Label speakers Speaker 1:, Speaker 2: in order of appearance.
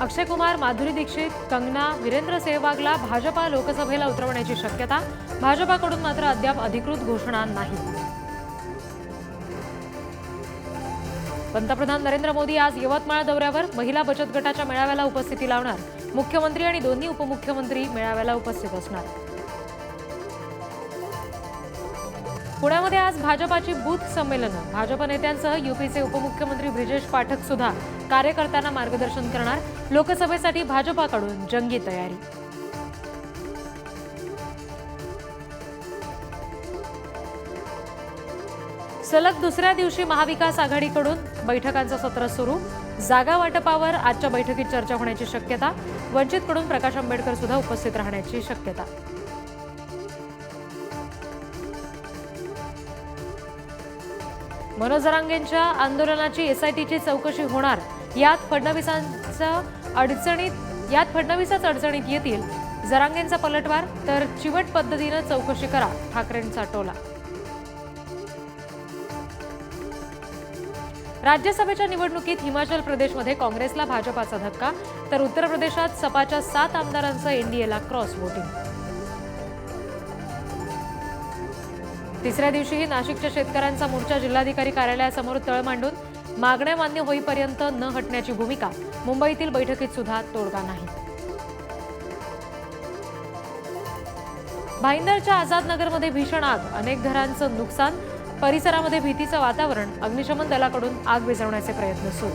Speaker 1: अक्षय कुमार माधुरी दीक्षित कंगना वीरेंद्र सेहवागला भाजपा लोकसभेला उतरवण्याची शक्यता. भाजपाकडून मात्र अद्याप अधिकृत घोषणा नाही. पंतप्रधान नरेंद्र मोदी आज यवतमाळ दौऱ्यावर महिला बचत गटाच्या मेळाव्याला उपस्थिती लावणार. मुख्यमंत्री आणि दोन्ही उपमुख्यमंत्री मेळाव्याला उपस्थित असणार. पुण्यामध्ये आज भाजपाची बूथ संमेलनं. भाजप नेत्यांसह युपीचे उपमुख्यमंत्री ब्रिजेश पाठक सुद्धा कार्यकर्त्यांना मार्गदर्शन करणार. लोकसभेसाठी भाजपाकडून जंगी तयारी. सलग दुसऱ्या दिवशी महाविकास आघाडीकडून बैठकांचं सत्र सुरू. जागा वाटपावर आजच्या बैठकीत चर्चा होण्याची शक्यता. वंचितकडून प्रकाश आंबेडकर सुद्धा उपस्थित राहण्याची शक्यता. मनोज जरांगेंच्या आंदोलनाची एसआयटीची चौकशी होणार. यात फडणवीसांचं अडचणीत यात फडणवीसच अडचणीत येतील. जरांगेंचा पलटवार तर चिवट पद्धतीनं चौकशी करा ठाकरेंचा टोला. राज्यसभेच्या निवडणुकीत हिमाचल प्रदेशमध्ये काँग्रेसला भाजपाचा धक्का तर उत्तर प्रदेशात सपाच्या सात आमदारांचं एनडीएला क्रॉस वोटिंग. तिसऱ्या दिवशीही नाशिकच्या शेतकऱ्यांचा मोर्चा जिल्हाधिकारी कार्यालयासमोर तळ मांडून मागण्या मान्य होईपर्यंत न हटण्याची भूमिका. मुंबईतील बैठकीत सुद्धा तोडगा नाही. भाईंदरच्या आझाद नगरमध्ये भीषण आग. अनेक घरांचं नुकसान. परिसरामध्ये भीतीचं वातावरण. अग्निशमन दलाकडून आग विझवण्याचे प्रयत्न सुरू.